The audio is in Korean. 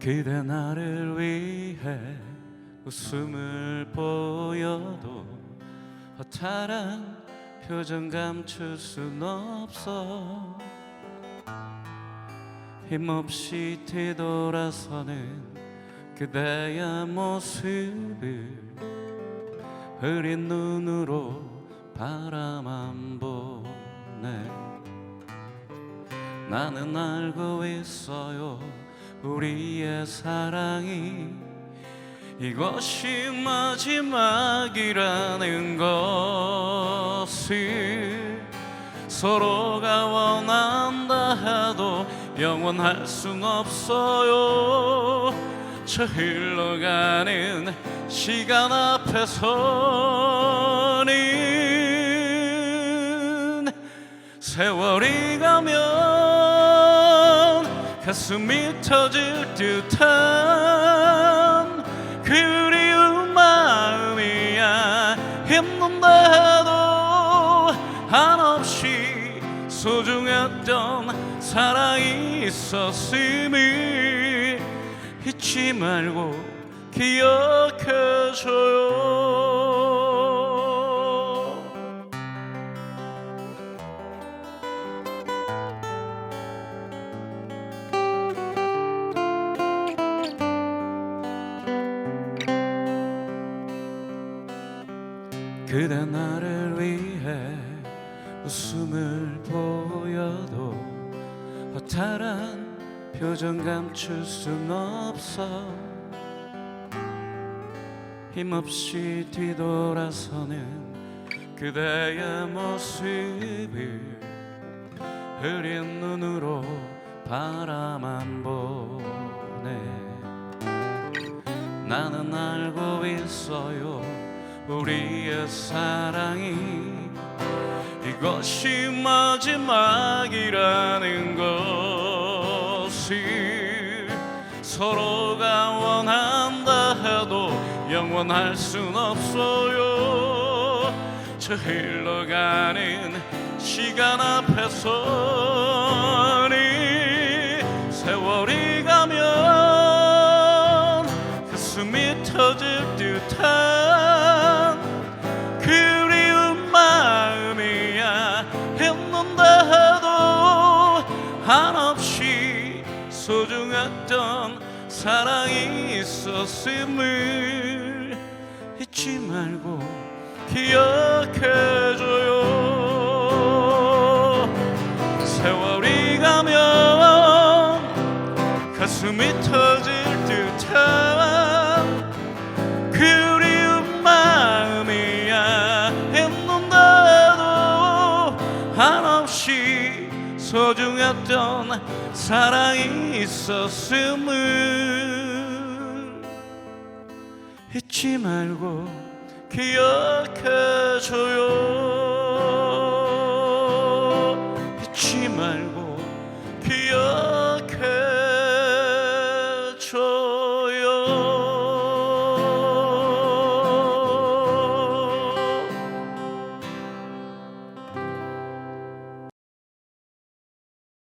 그대 나를 위해 웃음을 보여도 허탈한 표정 감출 순 없어 힘없이 뒤돌아서는 그대의 모습을 흐린 눈으로 바라만 보네. 나는 알고 있어요. 우리의 사랑이 이것이 마지막이라는 것을 서로가 원한다 해도 영원할 순 없어요. 저 흘러가는 시간 앞에서는 세월이 가면 가슴이 터질 듯한 그리운 마음이야. 힘든데도 한없이 소중했던 사랑이 있었음을 잊지 말고 기억해줘요. 그대 나를 위해 웃음을 보여도 허탈한 표정 감출 순 없어. 힘없이 뒤돌아서는 그대의 모습을 흐린 눈으로 바라만 보네. 나는 알고 있어요. 우리의 사랑이 이것이 마지막이라는 것을 서로가 원한다 해도 영원할 순 없어요. 저 흘러가는 시간 앞에서는 세월이 가면 가슴이 터질 없이 소중했던 사랑이 있었음을 잊지 말고 기억해 소중했던 사랑이 있었음을 잊지 말고 기억해줘요